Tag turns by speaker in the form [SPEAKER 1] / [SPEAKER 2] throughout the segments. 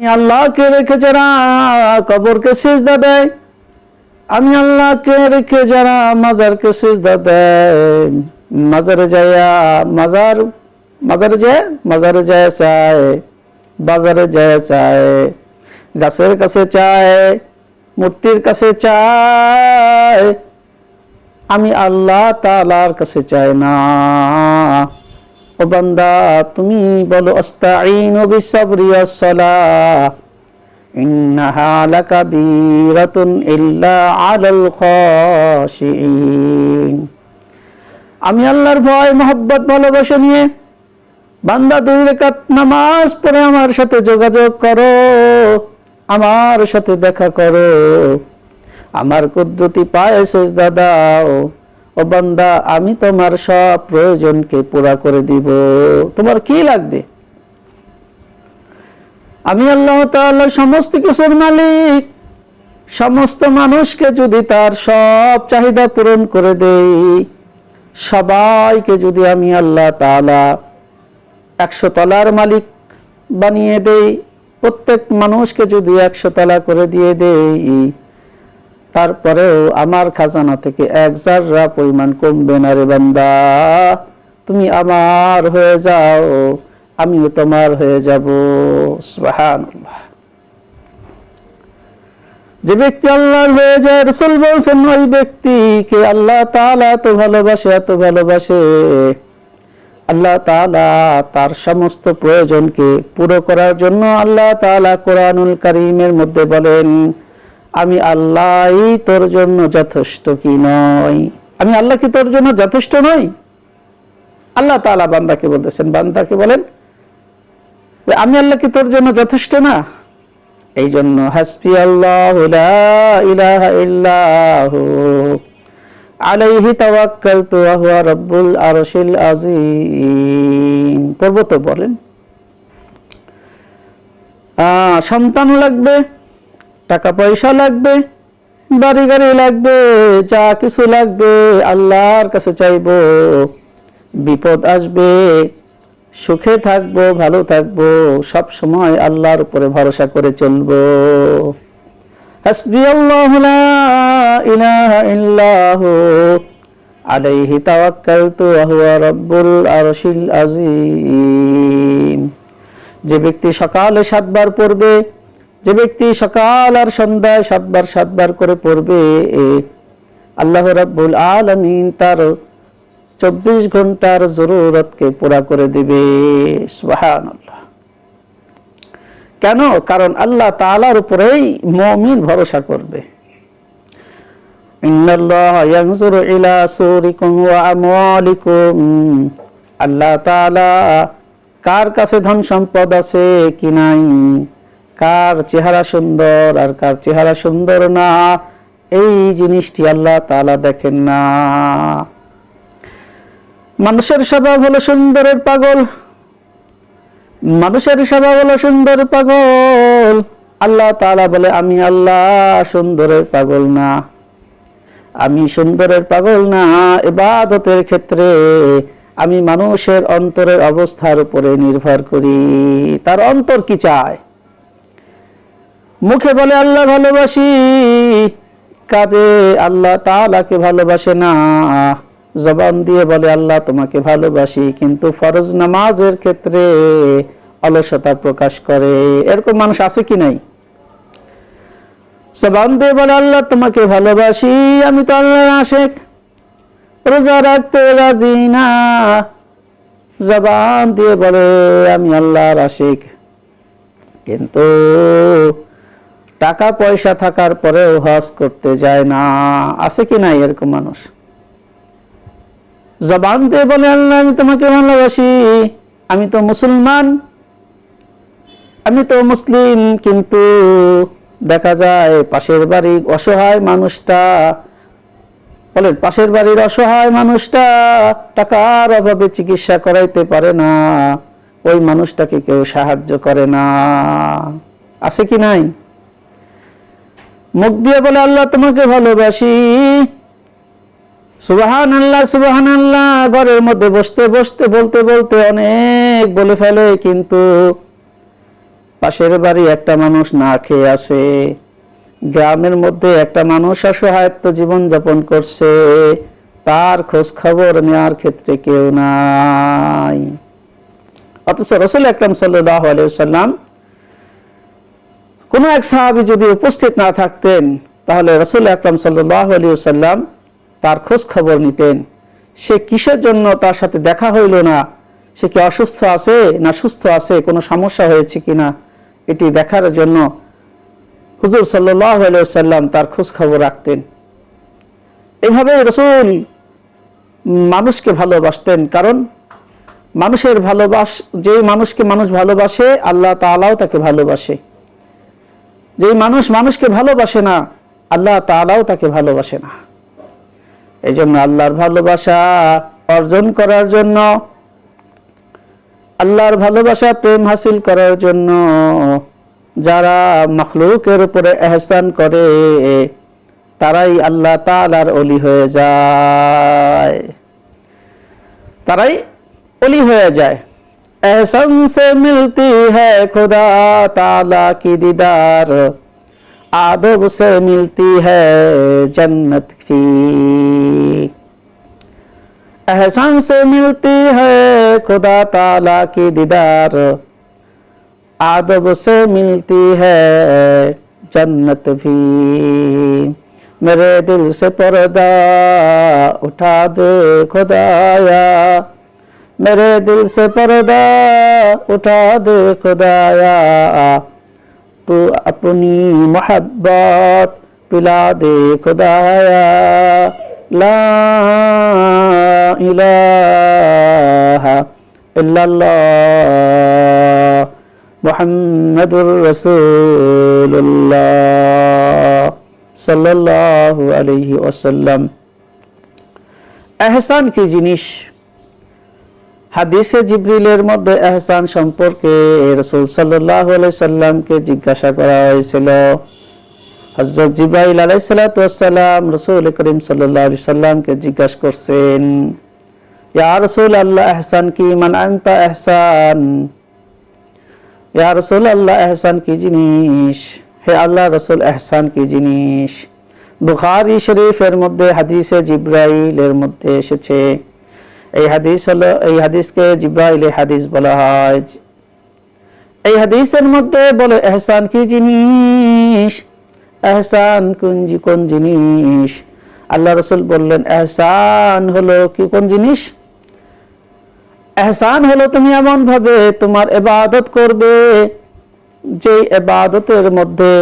[SPEAKER 1] আল্লাহকে রেখে যারা কবরকে সেজদা দেয়, আমি আল্লাহকে রেখে যারা মাজারকে সেজদা দেয়। মাজারে যায়া মাজার, মাজারে যায় মাজারে যায় চায়, বাজারে যায় চায়। গাছের কাছে চায়, মূর্তির কাছে চায়। আমি আল্লাহ তালার কাছে চাই না। ও বান্দা, তুমি বলো আসসালাহ। ইন্নাহা লাকাবীরাতুন ইল্লা আলাল খাশিইন আমি আল্লাহর ভয়, মোহব্বত, ভালোবাসা নিয়ে বান্দা দুই রেখাত নামাজ পড়ে আমার সাথে যোগাযোগ করো, আমার সাথে দেখা করো। আমার কুদরতি পায়ে সেজদা দাও। ও বান্দা, আমি তোমার সব প্রয়োজনকে পুরা করে দিব। তোমার কি লাগবে? আমি আল্লাহ তাআলা সমস্ত কিছুর মালিক। সমস্ত মানুষকে যদি তার সব চাহিদা পূরণ করে দেই, সবাইকে যদি আমি আল্লাহ তালা একশো তলার মালিক বানিয়ে দেই, প্রত্যেক মানুষকে যদি একশো তলা করে দিয়ে দেই তারপরেও আমার খাজানা থেকে এক জাররা পরিমাণ কমবে না রে বান্দা। তুমি আমার হয়ে যাও, আমিও তোমার হয়ে যাব। সুবহানাল্লাহ। যে ব্যক্তি আল্লাহর হয়ে যায়, রসুল বলছেন, ওই ব্যক্তিকে আল্লাহ তাআলা এত ভালোবাসে এত ভালোবাসে। আল্লাহ তাআলা তার সমস্ত প্রয়োজনকে পুরো করার জন্য আল্লাহ তাআলা কোরআনুল কারীমের মধ্যে বলেন আমি আল্লাহই তোর জন্য যথেষ্ট কি নয়? আমি আল্লাহ কি তোর জন্য যথেষ্ট নই আল্লাহ তাআলা বান্দাকে বলতেছেন, বান্দাকে বলেন আমি আল্লাহ কি তোর জন্য যথেষ্ট না? এই জন্য হাসবি আল্লাহ আলাইহি তাওয়াক্কালতু ওয়া হুয়া রাব্বুল আরশিল আযীম। পড়ব তো বলেন সন্তান লাগবে টাকা পয়সা লাগবে বাড়ি গাড়ি লাগবে, যা কিছু লাগবে আল্লাহর কাছে চাইব। বিপদ আসবে, সুখে থাকব, ভালো থাকব, সব সময় আল্লাহর উপরে ভরসা করে চলবো। হাসবি আল্লাহু ইলাহা ইল্লাহু, আলাইহি তাওয়াক্কালতু ওয়া হুয়া রাব্বুল আরশিল আযীম। যে ব্যক্তি সকালে সাতবার পড়বে যে ব্যক্তি সকাল আর সন্ধ্যায় সাতবার সাতবার করে পড়বে আল্লাহ রাব্বুল আলামিন তার চব্বিশ ঘণ্টার জরুরতকে পুরা করে দিবে। কেন? কারণ আল্লাহ তালার উপরেই মুমিন ভরসা করবে। আল্লাহ কার কাছে ধন সম্পদ আছে কি নাই? কার চেহারা সুন্দর আর কার চেহারা সুন্দর না? এই জিনিসটি আল্লাহ তালা দেখেন না। মানুষের স্বভাব হলো সুন্দরের পাগল। মানুষের স্বভাব হলো সুন্দর পাগল। আল্লাহ তালা বলে, আমি আল্লাহ সুন্দরের পাগল না। আমি সুন্দরের পাগল না। এবাদতের ক্ষেত্রে আমি মানুষের অন্তরের অবস্থার উপরে নির্ভর করি। তার অন্তর কি চায়? মুখে বলে, আল্লাহ ভালোবাসি। কাজে আল্লাহ তালাকে ভালোবাসে না। জবান দিয়ে বলে, আল্লাহ তোমাকে ভালোবাসি। কিন্তু ফরজ নামাজের ক্ষেত্রে অলসতা প্রকাশ করে। এরকম মানুষ আছে কি নাই? জবান দিয়ে বলে, আল্লাহ তোমাকে ভালোবাসি, আমি তো আল্লাহ আশেক। রোজা রাখতে রাজি না। জবান দিয়ে বলে, আমি আল্লাহর আশেক। কিন্তু টাকা পয়সা থাকার পরেও হজ করতে যায় না। আছে কি নাই এরকম মানুষ? জবান দিয়ে বলে, আল্লাহ, আমি তোমাকে ভালোবাসি। আমি তো মুসলমান। আমি তো মুসলিম, কিন্তু দেখা যায় পাশের বাড়ির অসহায় মানুষটা বলেন, পাশের বাড়ির অসহায় মানুষটা টাকার অভাবে চিকিৎসা করাইতে পারে না। ওই মানুষটাকে কেউ সাহায্য করে না। আছে কি নাই? মুখ দিয়ে বলে, আল্লাহ, তোমাকে ভালোবাসি। সুবাহান আল্লাহ সুবাহান আল্লাহ ঘরের মধ্যে বসতে বসতে, বলতে বলতে অনেক বলে ফেলে, কিন্তু পাশের বাড়ি একটা মানুষ না খেয়ে আছে। গ্রামের মধ্যে একটা মানুষ অসহায়ত্ব জীবন যাপন করছে। তার খোঁজ খবর নেওয়ার ক্ষেত্রে কেউ নাই। অথচ রসুল আকরাম সাল্লাহ আলাইসাল্লাম কোন এক সাহাবি যদি উপস্থিত না থাকতেন, তাহলে রসুল আকরাম সাল্লাহ সাল্লাম তার খোঁজ খবর নিতেন। সে কিসের জন্য তার সাথে দেখা হইল না? সে কি অসুস্থ আছে না সুস্থ আছে? কোনো সমস্যা হয়েছে কিনা? এটি দেখার জন্য হুজুর সাল্লাম তার খোঁজ খবর রাখতেন। এভাবে রসুল মানুষকে ভালোবাসতেন। কারণ মানুষের ভালোবাস যে মানুষকে মানুষ ভালোবাসে, আল্লাহ তালাও তাকে ভালোবাসে। যে মানুষ মানুষকে ভালোবাসে না, আল্লাহ তালাও তাকে ভালোবাসে না। এই জন্য আল্লাহর ভালোবাসা অর্জন করার জন্য, আল্লাহর ভালোবাসা প্রেম হাসিল করার জন্য যারা মখলুকের উপরে এহসান করে, তারাই আল্লাহ তালার অলি হয়ে যায়। তারাই অলি হয়ে যায়। एहसन से मिलती है खुदा ताला की दीदार। आदब से मिलती है जन्नत की। एहसन से मिलती है खुदा ताला की दीदार। आदब से मिलती है जन्नत भी। मेरे दिल से पर्दा उठा दे खुदाया। میرے دل سے پردہ اٹھا دے خدایا۔ تو اپنی محبت پلا دے خدایا۔ لا الہ الا اللہ محمد الرسول اللہ صلی اللہ علیہ وسلم۔ احسان کی جنیش হাদিসে জিব্রিলের মধ্যে এহসান সম্পর্কে রসুল সাল্লাহ সাল্লামকে জিজ্ঞাসা করা হয়েছিল। হজরত জিব্রাইল আলাইসালাম রসুল করিম সাল্লাহ সাল্লামকে জিজ্ঞাসা করছেন, ইয়া রসুল আল্লাহ এহসান কি? মান আনতা এহসান? ইয়া রসুল আল্লাহ এহসান কি জিনিস? হে আল্লাহ রসুল, এহসান কি জিনিস? বুখারি শরীফের মধ্যে, হাদিসে জিব্রাইলের মধ্যে এসেছে। এই হাদিস হলো, এই হাদিসকে জিব্রাইল হাদিস বলা হয়। এই হাদিসের মধ্যে বলে, এহসান কি জিনিস? এহসান কোন কোন জিনিস? আল্লাহ রসুল বললেন, এহসান হলো কি, কোন জিনিস? এহসান হলো তুমি এমন ভাবে তোমার এবাদত করবে যে এবাদতের মধ্যে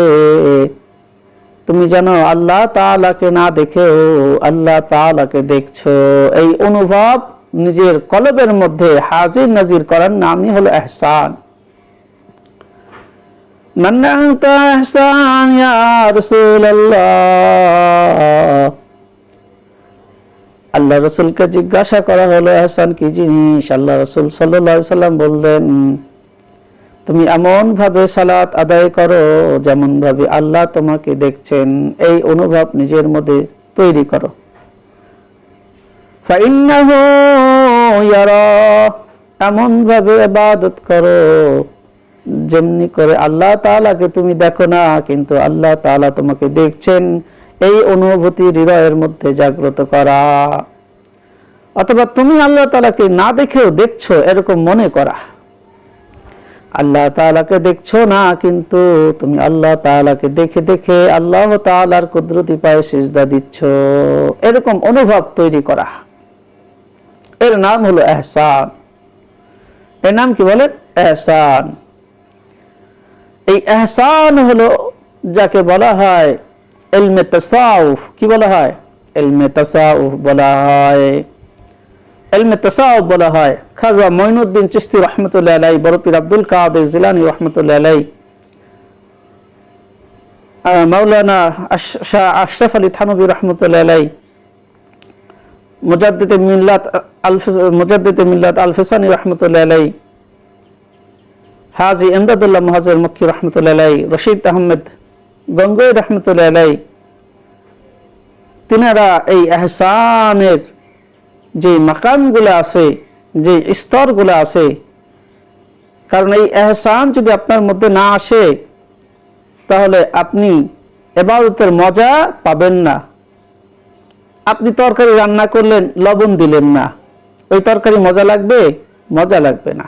[SPEAKER 1] তুমি জানো আল্লাহ তালাকে না দেখেও, আল্লাহ তালাকে দেখছ। এই অনুভব নিজের কলবের মধ্যে হাজির নাজির করার নামই হলো এহসান। আল্লাহ রসুলকে জিজ্ঞাসা করা হলো, এহসান, কি জিনিস? আল্লাহ রসুল সাল্লাম বললেন, তুমি এমন ভাবে সালাত আদায় করো যেমন ভাবে আল্লাহ তোমাকে দেখছেন। এই অনুভব নিজের মধ্যে তৈরি করো। এমন ভাবে আবাদত করো, যেমনি করে আল্লাহ তালাকে তুমি দেখো না, কিন্তু আল্লাহ তালা তোমাকে দেখছেন। এই অনুভূতি হৃদয়ের মধ্যে জাগ্রত করা। অথবা তুমি আল্লাহ তালাকে না দেখেও দেখছ, এরকম মনে করা। আল্লাহ তালাকে দেখছ না, কিন্তু তুমি আল্লাহ তালাকে দেখে দেখে আল্লাহ তালার কুদরতি পায়ে সিজদা দিচ্ছ। এরকম অনুভব তৈরি করা। এর নাম হলো এহসান। এর নাম কি বলেন এহসান। এই এহসান হলো যাকে বলা হয় এলমে তাসাউফ। কি বলা হয়? এলমে তাসাউফ বলা হয়। এলমে তাসাউফ বলা হয়। খাজা মঈনুদ্দিন চিস্তি রহমতুল্লাহ আলাই বরফির আব্দুল কাদের জিলানি রহমতুল্লাহ আলাই মাওলানা শাহ আশরাফ আলী থানবী রহমতুল্লাহ আলাই মুজাদ্দিদে মিল্লাত মুজাদ্দিদে মিল্লাত আল ফিসানি রহমতুল্লাহ হাজি এমদাদুল্লাহ মহাজের মক্কি রহমতুল্লাহ রশিদ আহমেদ গঙ্গই রহমতুল্লাহ তিনারা এই যে মাকামগুলো আছে, যে স্তরগুলো আছে, কারণ এই এহসান যদি আপনার মধ্যে না আসে, তাহলে আপনি এবাদতের মজা পাবেন না। আপনি তরকারি রান্না করলেন, লবণ দিলেন না। ওই তরকারি মজা লাগবে? মজা লাগবে না।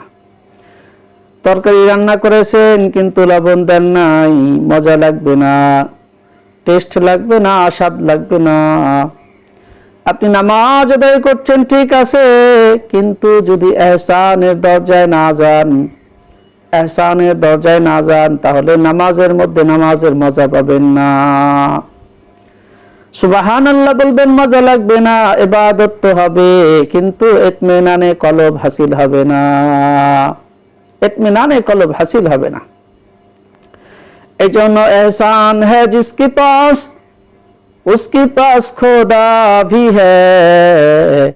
[SPEAKER 1] তরকারি রান্না করেছেন কিন্তু লবণ দেন নাই, মজা লাগবে না। টেস্ট লাগবে না, স্বাদ লাগবে না। আপনি নামাজ আদায় করছেন, ঠিক আছে, কিন্তু যদি এহসানের দরজায় না যান, এহসানের দরজায় না যান, তাহলে নামাজের মধ্যে নামাজের মজা পাবেন না। সুবাহান আল্লাহ বলবেন মজা লাগবে না এবাদত তো হবে কিন্তু এতমেনানে কলব হাসিল হবে না এতমেনানে কলব হাসিল হবে না এই জন্য এহসান হ্যাঁ জিসকে পাস उसके पास खुदा भी है